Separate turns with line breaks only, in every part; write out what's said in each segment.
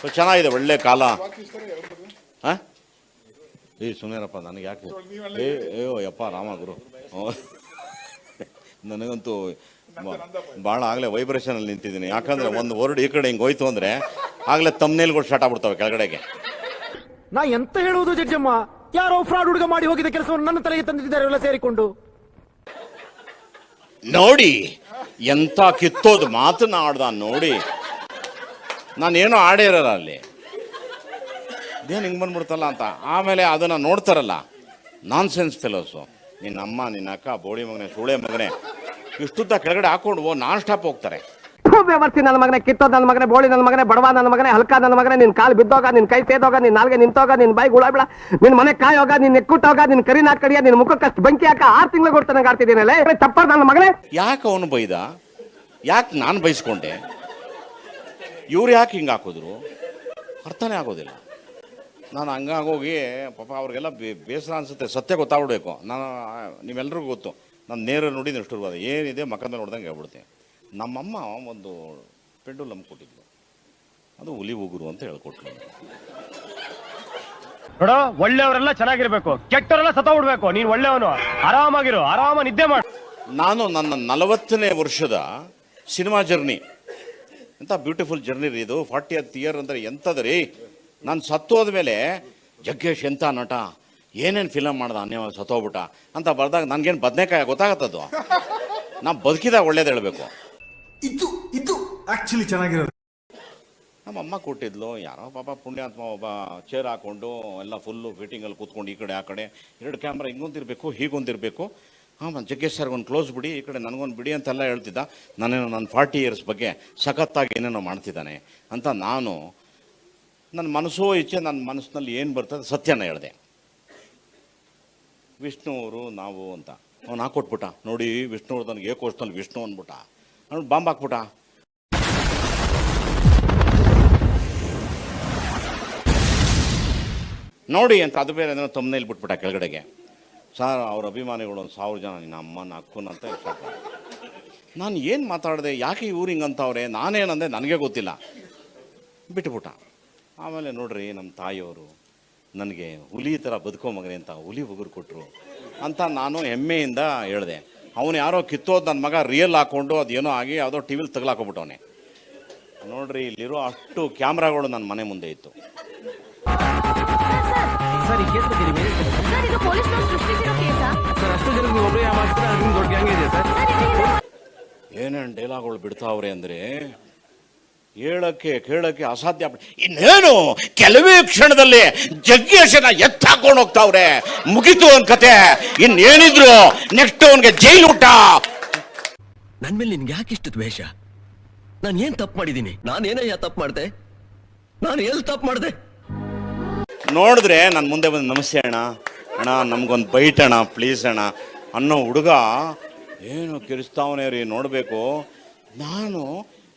So ಚೆನ್ನಾಗಿದೆ ಒಳ್ಳೆ ಕಾಲ. ಹಾಂ? ಏ ಸುಮ್ಮನೆರಪ್ಪ ನನಗೆ ಯಾಕೆ? ಏ ಅಯ್ಯೋ ಯಪ್ಪ ರಾಮ ಗುರು. ಹ್ಞೂ. ನನಗಂತೂ ಭಾಳ ಆಗಲೇ ವೈಬ್ರೇಷನಲ್ಲಿ ನಿಂತಿದ್ದೀನಿ. ಯಾಕಂದ್ರೆ ಒಂದು ವರ್ಡ್ ಈ ಕಡೆ ಹಿಂಗೆ ಹೋಯ್ತು ಅಂದರೆ ಆಗಲೇ ತಮ್ಮನೇಲ್ಗಳು ಸ್ಟಾರ್ಟ್ ಆಗ್ಬಿಡ್ತಾವೆ ಕೆಳಗಡೆಗೆ.
ನಾ ಎಂತ ಹೇಳುವುದು ಜಡ್ಜಮ್ಮ? ಯಾರೋ ಫ್ರಾಡ್ ಹುಡುಗ ಮಾಡಿ ಹೋಗಿದ ಕೆಲಸವನ್ನು ನನ್ನ ತಲೆಗೆ ತಂದಿದ್ದಾರೆ ಎಲ್ಲ ಸೇರಿಕೊಂಡು.
ನೋಡಿ ಎಂಥ ಕಿತ್ತೋದು ಮಾತನಾಡ್ದ ನೋಡಿ. ನಾನೇನೋ ಆಡೇ ಇರಲ್ಲ ಅಲ್ಲಿ. ಏನು ಹಿಂಗೆ ಬಂದ್ಬಿಡ್ತಲ್ಲ ಅಂತ. ಆಮೇಲೆ ಅದನ್ನು ನೋಡ್ತಾರಲ್ಲ. ನಾನ್ ಸೆನ್ಸ್ ಫೆಲೋಸು ನಿನ್ನ ಅಮ್ಮ ನಿನ್ನ ಅಕ್ಕ ಬೋಳಿ ಮಗನೆ ಸುಳೆ ಮಗನೇ ಇಷ್ಟುದ್ದ ಕೆಳಗಡೆ ಹಾಕೊಂಡು ನಾನ್ ಸ್ಟಾಪ್ ಹೋಗ್ತಾರೆ.
ವ್ಯವಸ್ಥೆ ನನ್ನ ಮಗನೇ ಕಿತ್ತೋದ್ ನನ್ನ ಮಗನೇ ಬೋಳಿ ನನ್ನ ಮಗನೇ ಬಡವ ನನ್ನ ಮಗನೇ ಹಲ್ಕ ನನ್ನ ಮಗನೇ ನಿನ್ನ ಕಾಲು ಬಿದ್ದೋಗ ನಿನ್ನ ಕೈ ಸೇದೋಗ ನಿನ್ನ ನಾಲ್ಗೆ ನಿಂತೋಗ ನಿನ್ ಬಾಯಿ ಗುಳ ಬಿಡ ನಿನ್ ಮನೆ ಕಾಯೋಗ ನಿನ್ ನೆಕ್ಕುಟ್ಟೋಗ ನಿನ್ನ ಕರಿ ನಾಟ್ಕಡಿಯ ನಿನ್ ಮುಖಕ್ಕೆ ಮುಖಕ್ಕಷ್ಟು ಬೆಂಕಿ ಹಾಕ ಆರು ತಿಂಗಳು ಕೊಡ್ತಾನೆ ಆಡ್ತಿದ್ದೀನಲ್ಲ? ತಪ್ಪ ನನ್ನ ಮಗನೇ.
ಯಾಕೆ ಅವನು ಬೈದ? ಯಾಕೆ ನಾನು ಬೈಸ್ಕೊಂಡೆ? ಇವ್ರು ಯಾಕೆ ಹಿಂಗೆ ಹಾಕಿದ್ರು? ಅರ್ಥನೇ ಆಗೋದಿಲ್ಲ. ನಾನು ಹಂಗಾಗೋಗಿ ಪಾಪ ಅವ್ರಿಗೆಲ್ಲ ಬೇಸರ ಅನಿಸುತ್ತೆ. ಸತ್ಯ ಗೊತ್ತಾಗ್ಬಿಡ್ಬೇಕು. ನಾನು ನಿಮ್ಮೆಲ್ಲರಿಗೂ ಗೊತ್ತು. ನಾನು ನೇರ ನೋಡಿ ನಿಷ್ಠುರ್ವಾದ ಏನಿದೆ ಮಕ್ಕದ ನೋಡ್ದಂಗೆ ಹೇಳ್ಬಿಡ್ತೀನಿ. ನಮ್ಮಮ್ಮ ಒಂದು ಪೆಂಡುಲಮ್ ಕೊಟ್ಟಿದ್ಲು. ಅದು ಹುಲಿ ಉಗುರು ಅಂತ ಹೇಳ್ಕೊಟ್ಲು
ನೋಡು ಒಳ್ಳೆಯವರೆಲ್ಲ ಚೆನ್ನಾಗಿರ್ಬೇಕು. ಕೆಟ್ಟವರೆಲ್ಲ ಸತ ಬಿಡ್ಬೇಕು ನೀನು ಒಳ್ಳೆಯವನು. ಆರಾಮಾಗಿರು. ಆರಾಮ ನಿದ್ದೆ ಮಾಡು.
ನಾನು ನನ್ನ ನಲವತ್ತನೇ ವರ್ಷದ ಸಿನಿಮಾ ಜರ್ನಿ ಎಂಥ ಬ್ಯೂಟಿಫುಲ್ ಜರ್ನಿ ರೀ ಇದು. ಫಾರ್ಟಿ ಅತ್ ಇಯರ್ ಅಂದರೆ ಎಂಥದ್ದು ರೀ. ನಾನು ಸತ್ತೋದ ಮೇಲೆ ಜಗ್ಗೇಶ್ ಎಂಥ ನಟ? ಏನೇನು ಫಿಲಮ್ ಮಾಡ್ದ? ಅನ್ಯವಾಗಿ ಸತ್ತೋಗ್ಬಿಟ್ಟ. ಅಂತ ಬರ್ದಾಗ ನನಗೇನು ಬದನೇಕಾಯಿ ಗೊತ್ತಾಗತ್ತದು? ನಾ ಬದುಕಿದಾಗ ಒಳ್ಳೇದು ಹೇಳಬೇಕು.
ಇದು ಇದು ಆಕ್ಚುಲಿ ಚೆನ್ನಾಗಿರೋದು.
ನಮ್ಮ ಅಮ್ಮ ಕೊಟ್ಟಿದ್ಲು. ಯಾರೋ ಪಾಪ ಪುಣ್ಯಾತ್ಮ ಒಬ್ಬ ಚೇರ್ ಹಾಕೊಂಡು ಎಲ್ಲ ಫುಲ್ಲು ಫಿಟ್ಟಿಂಗಲ್ಲಿ ಕೂತ್ಕೊಂಡು ಈ ಕಡೆ ಆ ಕಡೆ. ಎರಡು ಕ್ಯಾಮ್ರಾ ಹಿಂಗೊಂದಿರಬೇಕು ಹೀಗೊಂದಿರಬೇಕು. ಹಾಂ ಜಗ್ಗೇಶ್ ಸರ್ ಒಂದು ಕ್ಲೋಸ್ ಬಿಡಿ, ಈ ಕಡೆ ನನಗೊಂದು ಬಿಡಿ ಅಂತೆಲ್ಲ ಹೇಳ್ತಿದ್ದ. ನಾನೇನು ನನ್ನ ಫಾರ್ಟಿ ಇಯರ್ಸ್ ಬಗ್ಗೆ ಸಖತ್ತಾಗಿ ಏನೇನೋ ಮಾಡ್ತಿದ್ದಾನೆ ಅಂತ ನಾನು ನನ್ನ ಮನಸ್ಸೋ ಇಚ್ಛೆ ನನ್ನ ಮನಸ್ಸಿನಲ್ಲಿ ಏನು ಬರ್ತದೆ ಸತ್ಯನ ಹೇಳಿದೆ. ವಿಷ್ಣು ಅವರು ನಾವು ಅಂತ. ಅವ್ನು ಹಾಕೊಟ್ಬಿಟ್ಟ. ನೋಡಿ ವಿಷ್ಣುವರ್ಧನ್ಗೆ ಏಕೋಷ್ನಲ್ಲಿ ವಿಷ್ಣು ಅಂದ್ಬಿಟ್ಟ. ಅವ್ನು ಬಾಂಬ್ ಹಾಕ್ಬಿಟ್ಟ. ನೋಡಿ ಅಂತ, ಅದು ಬೇರೆ ಏನೋ ತಮ್ಮನೇಲಿ ಬಿಟ್ಬಿಟ್ಟ ಕೆಳಗಡೆಗೆ. ಸರ್, ಅವ್ರ ಅಭಿಮಾನಿಗಳು ಒಂದು ಸಾವಿರ ಜನ ನಿನ್ನ ಅಮ್ಮನ ಅಕ್ಕನ ಅಂತ start ನಾನು ಏನು ಮಾತಾಡಿದೆ? ಯಾಕೆ ಇವ್ರು ಹಿಂಗಂತವ್ರೆ ನಾನೇನಂದೆ? ನನಗೆ ಗೊತ್ತಿಲ್ಲ. ಬಿಟ್ಬಿಟ್ಟ. ಆಮೇಲೆ ನೋಡ್ರಿ ನಮ್ಮ ತಾಯಿಯವರು ನನಗೆ ಹುಲಿ ಥರ ಬದುಕೋ ಮಗನೆ ಅಂತ ಹುಲಿ ಉಗುರು ಕೊಟ್ಟರು ಅಂತ ನಾನು ಹೆಮ್ಮೆಯಿಂದ ಹೇಳಿದೆ. ಅವನು ಯಾರೋ ಕಿತ್ತೋದು ನನ್ನ ಮಗ ರಿಯಲ್ ಹಾಕ್ಕೊಂಡು ಅದೇನೋ ಆಗಿ ಯಾವುದೋ ಟಿ ವಿಲಿ ತಗಲಾಕೊಬಿಟ್ಟವನೆ. ನೋಡ್ರಿ, ಇಲ್ಲಿರೋ ಅಷ್ಟು ಕ್ಯಾಮ್ರಾಗಳು ನನ್ನ ಮನೆ ಮುಂದೆ ಇತ್ತು.
ಸರ್ ಇದು ಪೊಲೀಸ್ನವ್ರು ಸೃಷ್ಟಿಸಿರೋ ಕೇಸಾ? ಸರ್ ಇದು
ಏನೇನು ಡೈಲಾಗ್ಗಳು ಬಿಡ್ತಾವ್ರೆ ಅಂದ್ರೆ ಹೇಳಕ್ಕೆ ಕೇಳಕ್ಕೆ ಅಸಾಧ್ಯ ಇನ್ನೇನು ಕೆಲವೇ ಕ್ಷಣದಲ್ಲಿ ಜಗ್ಗೇಶನ ಎತ್ತಾಕೊಂಡು ಹೋಗ್ತಾವ್ರೆ. ಮುಗಿತು ಅವನ್ ಕತೆ. ಇನ್ನೇನಿದ್ರು ನೆಕ್ಸ್ಟ್ ಅವನ್ಗೆ ಜೈಲು ಊಟ.
ನನ್ ಮೇಲೆ ನಿನ್ಗೆ ಯಾಕೆ ಇಷ್ಟು ದ್ವೇಷ? ನಾನು ಏನ್ ತಪ್ಪು ಮಾಡಿದ್ದೀನಿ ನಾನೇನಯ್ಯ ತಪ್ಪು ಮಾಡಿದೆ? ನಾನು ಎಲ್ಲಿ ತಪ್ಪು ಮಾಡ್ದೆ?
ನೋಡಿದ್ರೆ ನಾನು ಮುಂದೆ ಬಂದು, ನಮಸ್ತೆ ಅಣ್ಣ. ಅಣ್ಣ, ನಮ್ಗೊಂದು ಬೈಟ್ ಅಣ್ಣ ಪ್ಲೀಸ್ ಅಣ್ಣ. ಅನ್ನೋ ಹುಡುಗ ಏನು ಕಿರಿಸ್ತಾವನೇ ರೀ, ನೋಡಬೇಕು. ನಾನು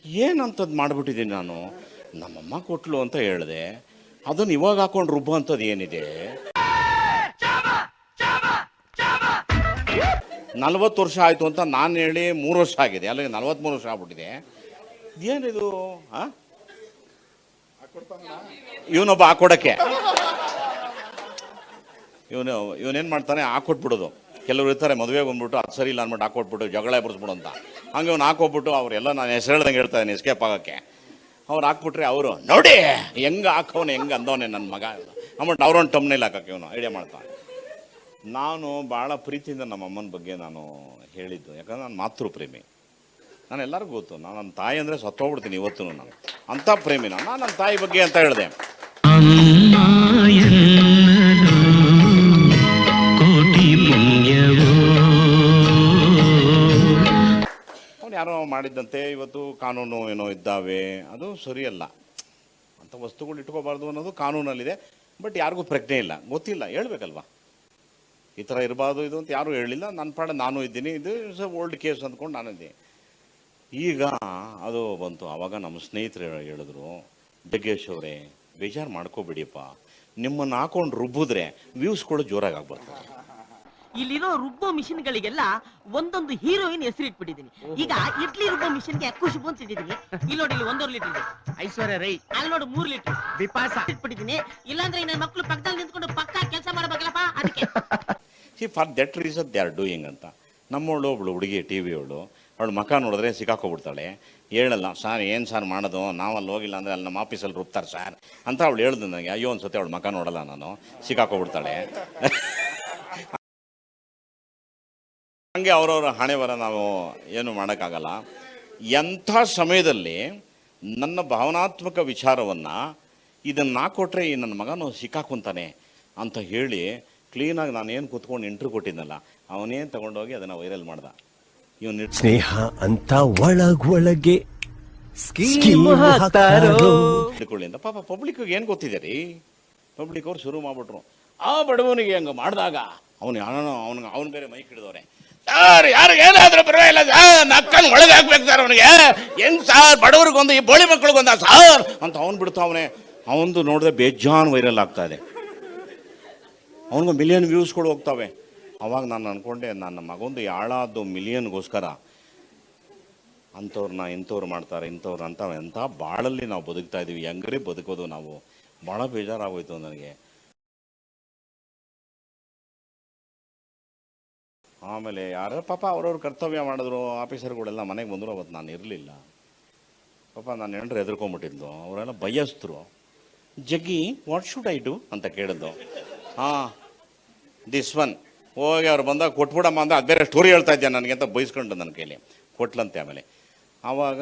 ಏನಂಥದ್ದು ಮಾಡಿಬಿಟ್ಟಿದ್ದೀನಿ ನಾನು? ನಮ್ಮಮ್ಮ ಕೊಟ್ಲು ಅಂತ ಹೇಳಿದೆ. ಅದನ್ನು ಇವಾಗ ಹಾಕೊಂಡು ರುಬ್ಬ ಅಂಥದ್ದು ಏನಿದೆ? ನಲ್ವತ್ತು ವರ್ಷ ಆಯಿತು ಅಂತ ನಾನು ಹೇಳಿ ಮೂರು ವರ್ಷ ಆಗಿದೆ. ಅಲ್ಲಿಗೆ ನಲ್ವತ್ತ್ಮೂರು ವರ್ಷ ಆಗ್ಬಿಟ್ಟಿದೆ. ಏನಿದು ಹಾಂ ಇವನೊಬ್ಬ ಹಾಕೊಡಕ್ಕೆ ಇವನು ಇವನೇನು ಮಾಡ್ತಾನೆ? ಹಾಕೊಟ್ಬಿಡೋದು ಕೆಲವರು ಇರ್ತಾರೆ, ಮದುವೆ ಬಂದ್ಬಿಟ್ಟು, ಅದು ಸರಿ ಇಲ್ಲ ಅಂದ್ಬಿಟ್ಟು ಹಾಕೊಟ್ಬಿಟ್ಟು ಜಗಳ ಎಬ್ಬರಿಸ್ಬಿಡು ಅಂತ. ಹಂಗೆ ಅವ್ನು ಹಾಕೋಬಿಟ್ಟು ಅವರೆಲ್ಲ ನಾನು ಹೆಸರು ಹೇಳ್ದಂಗೆ ಹೇಳ್ತಾನೆ ಎಸ್ಕೇಪ್ ಆಗೋಕ್ಕೆ. ಅವ್ರು ಹಾಕ್ಬಿಟ್ರೆ ಅವರು, ನೋಡಿ, ಹೆಂಗೆ ಹಾಕೋನೆ ಹೆಂಗೆ ಅಂದವನೇ ನನ್ನ ಮಗ. ಅಂದ್ಬಿಟ್ಟು ಅವ್ರೊಂದು ಟಮ್ನೇಲಿ ಹಾಕಕ್ಕೆ ಇವನು ಐಡಿಯಾ ಮಾಡ್ತಾನೆ ನಾನು ಭಾಳ ಪ್ರೀತಿಯಿಂದ ನಮ್ಮ ಅಮ್ಮನ ಬಗ್ಗೆ ನಾನು ಹೇಳಿದ್ದು. ಯಾಕಂದ್ರೆ ನಾನು ಮಾತೃಪ್ರೇಮಿ. ನಾನು ಎಲ್ಲರಿಗೂ ಗೊತ್ತು. ನಾನು ನನ್ನ ತಾಯಿ ಅಂದರೆ ಸತ್ತೋಗ್ಬಿಡ್ತೀನಿ ಇವತ್ತು ನಾನು. ಅಂಥ ಪ್ರೇಮಿ ನಾನು ನಾನು ನನ್ನ ತಾಯಿ ಬಗ್ಗೆ ಅಂತ ಹೇಳಿದೆ. ಅವನು ಯಾರೋ ಮಾಡಿದ್ದಂತೆ, ಇವತ್ತು ಕಾನೂನು ಏನೋ ಇದ್ದಾವೆ, ಅದು ಸರಿಯಲ್ಲ. ಅಂತ ವಸ್ತುಗಳು ಇಟ್ಕೋಬಾರ್ದು ಅನ್ನೋದು ಕಾನೂನಲ್ಲಿದೆ, ಬಟ್ ಯಾರಿಗೂ ಪ್ರಜ್ಞೆ ಇಲ್ಲ. ಗೊತ್ತಿಲ್ಲ, ಹೇಳ್ಬೇಕಲ್ವಾ? ಈ ಥರ ಇರಬಾರ್ದು ಇದು ಅಂತ ಯಾರೂ ಹೇಳಿಲ್ಲ. ನನ್ನ ಪಾಡ ನಾನು ಇದ್ದೀನಿ. ಇದು ಇಸ್ ಓಲ್ಡ್ ಕೇಸ್ ಅಂದ್ಕೊಂಡು ನಾನಿದ್ದೀನಿ. ಈಗ ಅದು ಬಂತು. ಆವಾಗ ನಮ್ಮ ಸ್ನೇಹಿತರು ಹೇಳಿದ್ರು ಜಗ್ಗೇಶ್ ಅವರೇ ಬೇಜಾರು ಮಾಡ್ಕೋಬೇಡಿಯಪ್ಪ. ನಿಮ್ಮನ್ನು ಹಾಕೊಂಡು ರುಬ್ಬಿದ್ರೆ ಕೂಡ ಜೋರಾಗಿ ಆಗ್ಬಾರ್ದು.
ಇಲ್ಲಿರೋ ರುಬ್ಬೋ ಮಿಷಿನ್ಗಳಿಗೆಲ್ಲ ಒಂದೊಂದು ಹೀರೋಯಿನ್ ಹೆಸರಿಟ್ಬಿಟ್ಟಿದ್ದೀನಿ ಈಗ ಇಡ್ಲಿ ರುಬ್ಬೋ ಮಿಷಿನ್ಗೆ ಖುಷಿಬು ಅಂತ ಇಲ್ಲಿ ನೋಡಿ ಇಲ್ಲಿ ಒಂದೂವರೆ ಲೀಟರ್ ಇದೆ.
ಐಶ್ವರ್ಯ ರೈ.
ಅಲ್ಲಿ ನೋಡಿ ಮೂರು ಲೀಟರ್.
ವಿಪಾಸ
ಇಟ್ಬಿಟ್ಟಿದ್ದೀನಿ ಇಲ್ಲಾಂದ್ರೆ ನನ್ನ ಮಕ್ಕಳು ಪಕ್ಕದಲ್ಲಿ ನಿಂತ್ಕೊಂಡು ಪಕ್ಕ ಕೆಲಸ ಮಾಡ್ಬೇಕಲ್ಲಪ್ಪ ಅದಕ್ಕೆ.
See for that reason they are doing ಅಂತ. ನಮ್ಮವಳು ಒಬ್ಳು ಹುಡುಗಿ ಟಿ ವಿ ಅವಳು ಮಕ ನೋಡಿದ್ರೆ ಸಿಕ್ಕಾಕೊಬಿಡ್ತಾಳೆ ಹೇಳಲ್ಲ, ಸರ್, ಏನು ಸರ್ ಮಾಡೋದು? ನಾವು ಅಲ್ಲಿ ಹೋಗಿಲ್ಲ ಅಂದರೆ ಅಲ್ಲಿ ನಮ್ಮ ಆಫೀಸಲ್ಲಿ ರುಬ್ತಾರೆ ಸರ್. ಅಂತ ಅವಳು ಹೇಳ್ದು ನನಗೆ. ಅಯ್ಯೋ ಅನ್ಸುತ್ತೆ ಅವಳು ಮಖ ನೋಡಲ್ಲ ನಾನು. ಸಿಕ್ಕಾಕೊಬಿಡ್ತಾಳೆ ಹಂಗೆ ಅವರವ್ರ ಹಣೆ ಬರ ನಾವು ಏನು ಮಾಡೋಕ್ಕಾಗಲ್ಲ. ಎಂಥ ಸಮಯದಲ್ಲಿ ನನ್ನ ಭಾವನಾತ್ಮಕ ವಿಚಾರವನ್ನು ಇದನ್ನು ನಾ ಕೊಟ್ಟರೆ ಈ ನನ್ನ ಮಗನು ಸಿಕ್ಕಾಕೊಂತಾನೆ ಅಂತ ಹೇಳಿ ಕ್ಲೀನಾಗಿ ನಾನೇನು ಕೂತ್ಕೊಂಡು ಇಂಟ್ರ್ ಕೊಟ್ಟಿದ್ದಲ್ಲ ಅವನೇನು ತೊಗೊಂಡೋಗಿ ಅದನ್ನು ವೈರಲ್ ಮಾಡ್ದ.
ಸ್ನೇಹ ಅಂತ ಒಳಗೊಳಗೆ
ಅಂತ. ಪಾಪ ಪಬ್ಲಿಕ್ ಏನು ಗೊತ್ತಿದೆ ರೀ? ಪಬ್ಲಿಕ್ ಅವ್ರು ಶುರು ಮಾಡ್ಬಿಟ್ರು. ಆ ಬಡವನಿಗೆ ಹಂಗೆ ಮಾಡಿದಾಗ ಅವನು ಯಾರೋ ಅವನಿಗೆ ಅವನ ಬೇರೆ ಮೈಕ್ ಹಿಡಿದವ್ರೆ. ಸರ್ ಯಾರು ಏನಾದ್ರೂ ಪರವಾಗಿಲ್ಲ ಸರ್ ನಕ್ಕನ್ ಒಳಗೆ ಹಾಕ್ಬೇಕು ಸರ್ ಅವನಿಗೆ. ಹೆಂಗ್ ಸರ್ ಬಡವ್ರಿಗೊಂದು ಈ ಬೋಳಿ ಮಕ್ಕಳಿಗೊಂದ ಸರ್? ಅಂತ ಅವ್ನು ಬಿಡ್ತಾವನೆ ಅವನದು ನೋಡಿದ್ರೆ ಬೇಜಾನ್ ವೈರಲ್ ಆಗ್ತಾ ಇದೆ. ಅವನಿಗೆ ಮಿಲಿಯನ್ ವ್ಯೂಸ್ಗಳು ಹೋಗ್ತವೆ. ಅವಾಗ ನಾನು ಅಂದ್ಕೊಂಡೆ ನನ್ನ ಮಗೊಂದು ಯಾಳಾದ್ದು ಮಿಲಿಯನ್ಗೋಸ್ಕರ ಅಂಥವ್ರನ್ನ ಇಂಥವ್ರು ಮಾಡ್ತಾರೆ, ಇಂಥವ್ರು ಅಂತ ಎಂಥ ಬಾಳಲ್ಲಿ ನಾವು ಬದುಕ್ತಾ ಇದ್ದೀವಿ ಹೆಂಗ್ರೆ ಬದುಕೋದು ನಾವು? ಭಾಳ ಬೇಜಾರಾಗೋಯ್ತು ನನಗೆ. ಆಮೇಲೆ ಯಾರೋ ಪಾಪ ಅವ್ರವ್ರ ಕರ್ತವ್ಯ ಮಾಡಿದ್ರು, ಆಫೀಸರ್ಗಳೆಲ್ಲ ಮನೆಗೆ ಬಂದರು ಅವತ್ತು ನಾನು ಇರಲಿಲ್ಲ. ಪಾಪ ನಾನು ಹೆಂಡ್ರು ಎದುರ್ಕೊಂಬಿಟ್ಟಿದ್ದು ಅವರೆಲ್ಲ ಬಯಸ್ತರು. ಜಗ್ಗಿ ವಾಟ್ ಶುಡ್ ಐ ಡು ಅಂತ ಕೇಳಿದ್ದು ಹಾಂ ದಿಸ್ ಒನ್ ಹೋಗಿ ಅವ್ರು ಬಂದಾಗ ಕೊಟ್ಬಿಡಮ್ಮ ಅಂದ್ರೆ ಅದು ಬೇರೆ ಸ್ಟೋರಿ ಹೇಳ್ತಾ ಇದ್ದೆ ನನಗೆ ಅಂತ ಬೈಸ್ಕೊಂಡು ನನ್ನ ಕೈಲಿ. ಕೊಟ್ಲಂತೆ ಆಮೇಲೆ. ಆವಾಗ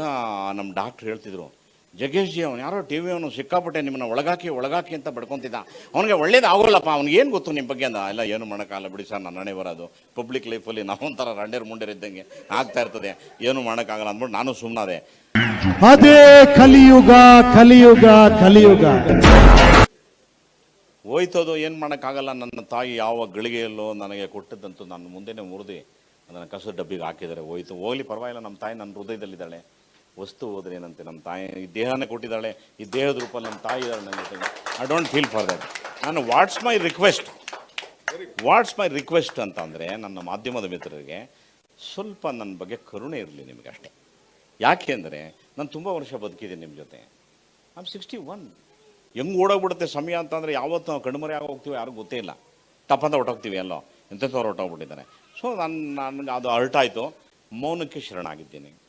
ನಮ್ಮ ಡಾಕ್ಟ್ರು ಹೇಳ್ತಿದ್ರು, ಜಗೇಶ್ ಜಿ, ಅವನು ಯಾರೋ ಟಿ ವಿ ಅವನು ಸಿಕ್ಕಾಪಟ್ಟೆ ನಿಮ್ಮನ್ನ ಒಳಗಾಕಿ ಒಳಗಾಕಿ ಅಂತ ಬಡ್ಕೊತಿದ್ದ. ಅವನಿಗೆ ಒಳ್ಳೇದು ಆಗೋಲ್ಲಪ್ಪ, ಅವ್ನಿಗೆ ಏನು ಗೊತ್ತು ನಿಮ್ಮ ಬಗ್ಗೆ? ಅಂದ ಎಲ್ಲ ಏನು ಮಾಡೋಕ್ಕಾಗಲ್ಲ ಬಿಡಿ ಸರ್ ನನ್ನ ಹಣೆ ಬರೋದು. ಪಬ್ಲಿಕ್ ಲೈಫಲ್ಲಿ ನಾವೊಂಥರ ರಂಡೇರು ಮುಂಡೇರು ಇದ್ದಂಗೆ ಆಗ್ತಾ ಇರ್ತದೆ. ಏನು ಮಾಡೋಕ್ಕಾಗಲ್ಲ ಅಂದ್ಬಿಟ್ಟು ನಾನು ಸುಮ್ಮನಾದೆ
ಅದೇ ಕಲಿಯುಗ ಕಲಿಯುಗ ಕಲಿಯುಗ.
ಹೋಯ್ತದು, ಏನು ಮಾಡೋಕ್ಕಾಗಲ್ಲ, ನನ್ನ ತಾಯಿ ಯಾವ ಗಳಿಗೆಯಲ್ಲೋ ನನಗೆ ಕೊಟ್ಟಿದ್ದಂತೂ ನನ್ನ ಮುಂದೆನೇ ಮುರಿದು ಅದನ್ನು ಕಸದ ಡಬ್ಬಿಗೆ ಹಾಕಿದ್ದಾರೆ. ಹೋಯ್ತು, ಹೋಗಲಿ, ಪರವಾಗಿಲ್ಲ, ನಮ್ಮ ತಾಯಿ ನನ್ನ ಹೃದಯದಲ್ಲಿದ್ದಾಳೆ. ವಸ್ತು ಹೋದ್ರೆ ಏನಂತೆ, ನಮ್ಮ ತಾಯಿ ಈ ದೇಹನೇ ಕೊಟ್ಟಿದ್ದಾಳೆ, ಈ ದೇಹದ ರೂಪದಲ್ಲಿ ನಮ್ಮ ತಾಯಿ ಇದ್ದಾಳೆ ನನ್ನ ಜೊತೆಗೆ I don't feel for that ನಾನು what's my request what's my request ಅಂತ ಅಂದರೆ ನನ್ನ ಮಾಧ್ಯಮದ ಮಿತ್ರರಿಗೆ ಸ್ವಲ್ಪ ನನ್ನ ಬಗ್ಗೆ ಕರುಣೆ ಇರಲಿ ನಿಮಗೆ ಅಷ್ಟೇ. ಯಾಕೆ ಅಂದರೆ, ನಾನು ತುಂಬ ವರ್ಷ ಬದುಕಿದ್ದೀನಿ ನಿಮ್ಮ ಜೊತೆ. ಐಮ್ ಸಿಕ್ಸ್ಟಿ ಒನ್ ಹೆಂಗೆ ಓಡೋಗ್ಬಿಡುತ್ತೆ ಸಮಯ ಅಂತಂದರೆ ಯಾವತ್ತು ನಾವು ಕಣ್ಮರೆ ಹೋಗ್ತೀವಿ ಯಾರಿಗೂ ಗೊತ್ತೇ ಇಲ್ಲ. ತಪ್ಪಂತ ಹೊಟ್ಟೋಗ್ತೀವಿ ಎಲ್ಲೋ. ಎಂಥವ್ರು ಹೊಟ್ಟೋಗ್ಬಿಟ್ಟಿದ್ದಾರೆ ಸೊ ನಾನು ನನಗೆ ಅದು ಅರ್ಟ್ ಆಯಿತು ಮೌನಕ್ಕೆ ಶರಣಾಗಿದ್ದೀನಿ.